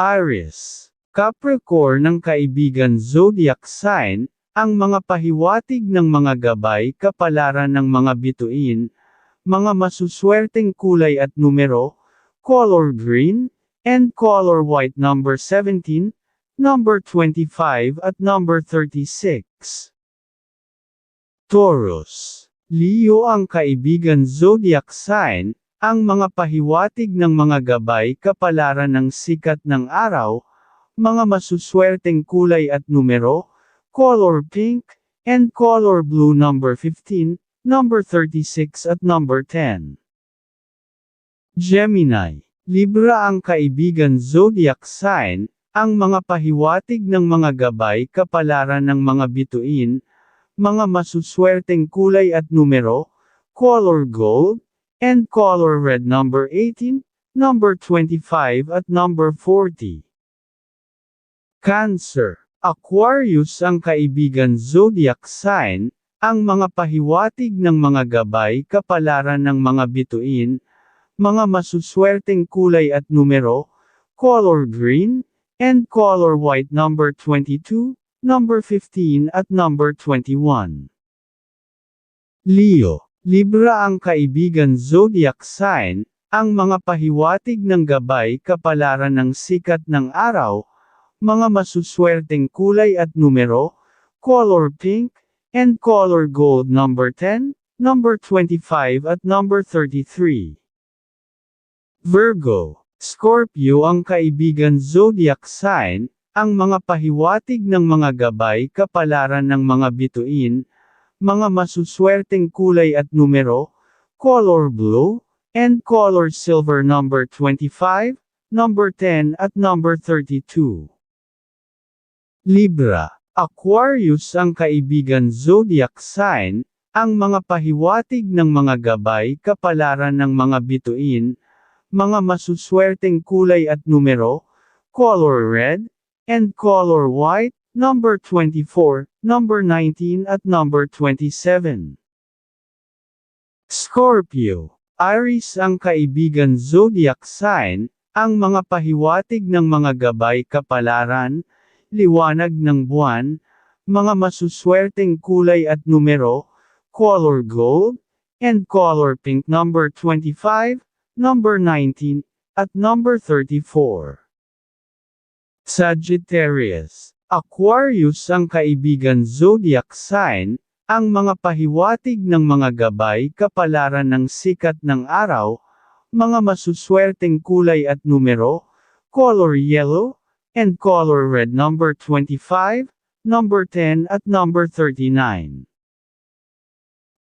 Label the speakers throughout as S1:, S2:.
S1: Aries, Capricorn ng kaibigan zodiac sign, ang mga pahiwatig ng mga gabay kapalaran ng mga bituin, mga masuswerteng kulay at numero, color green, and color white number 17, number 25 at number 36. Taurus, Leo ang kaibigan zodiac sign, ang mga pahiwatig ng mga gabay kapalaran ng sikat ng araw, mga masuswerteng kulay at numero, color pink, and color blue number 15, number 36 at number 10. Gemini, Libra ang kaibigan zodiac sign, ang mga pahiwatig ng mga gabay kapalaran ng mga bituin, mga masuswerteng kulay at numero, color gold, and color red number 18, number 25 at number 40. Cancer, Aquarius ang kaibigan zodiac sign, ang mga pahiwatig ng mga gabay kapalaran ng mga bituin, mga masuswerteng kulay at numero, color green, and color white number 22, number 15 at number 21. Leo, Libra ang kaibigan zodiac sign, ang mga pahiwatig ng gabay kapalaran ng sikat ng araw, mga masuswerteng kulay at numero, color pink, and color gold number 10, number 25 at number 33. Virgo, Scorpio ang kaibigan zodiac sign, ang mga pahiwatig ng mga gabay kapalaran ng mga bituin, mga masuswerteng kulay at numero, color blue, and color silver number 25, number 10 at number 32. Libra, Aquarius ang kaibigan zodiac sign, ang mga pahiwatig ng mga gabay kapalaran ng mga bituin, mga masuswerteng kulay at numero, color red, and color white, number 24, number 19 at number 27. Scorpio, Aries ang kaibigan zodiac sign, ang mga pahiwatig ng mga gabay kapalaran, liwanag ng buwan, mga masuswerteng kulay at numero, color gold, and color pink number 25, number 19, at number 34. Sagittarius, Aquarius ang kaibigan zodiac sign, ang mga pahiwatig ng mga gabay kapalaran ng sikat ng araw, mga masuswerteng kulay at numero, color yellow, and color red number 25, number 10 at number 39.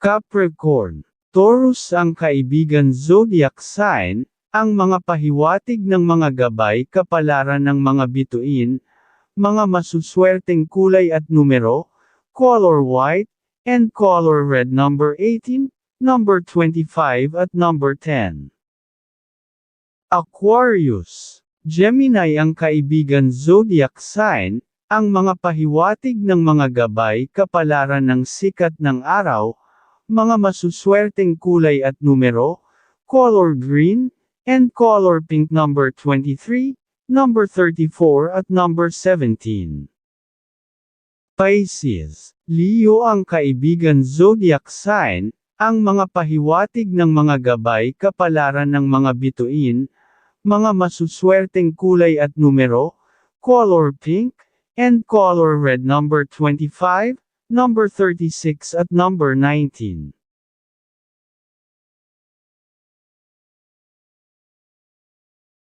S1: Capricorn, Taurus ang kaibigan zodiac sign, ang mga pahiwatig ng mga gabay kapalaran ng mga bituin, mga masuswerteng kulay at numero, color white, and color red number 18, number 25 at number 10. Aquarius, Gemini ang kaibigan zodiac sign, ang mga pahiwatig ng mga gabay kapalaran ng sikat ng araw, mga masuswerteng kulay at numero, color green, and color pink number 23, number 34 at number 17. Pisces, Leo ang kaibigan zodiac sign, ang mga pahiwatig ng mga gabay kapalaran ng mga bituin, mga masuswerteng kulay at numero, color pink, and color red number 25, number 36 at number 19.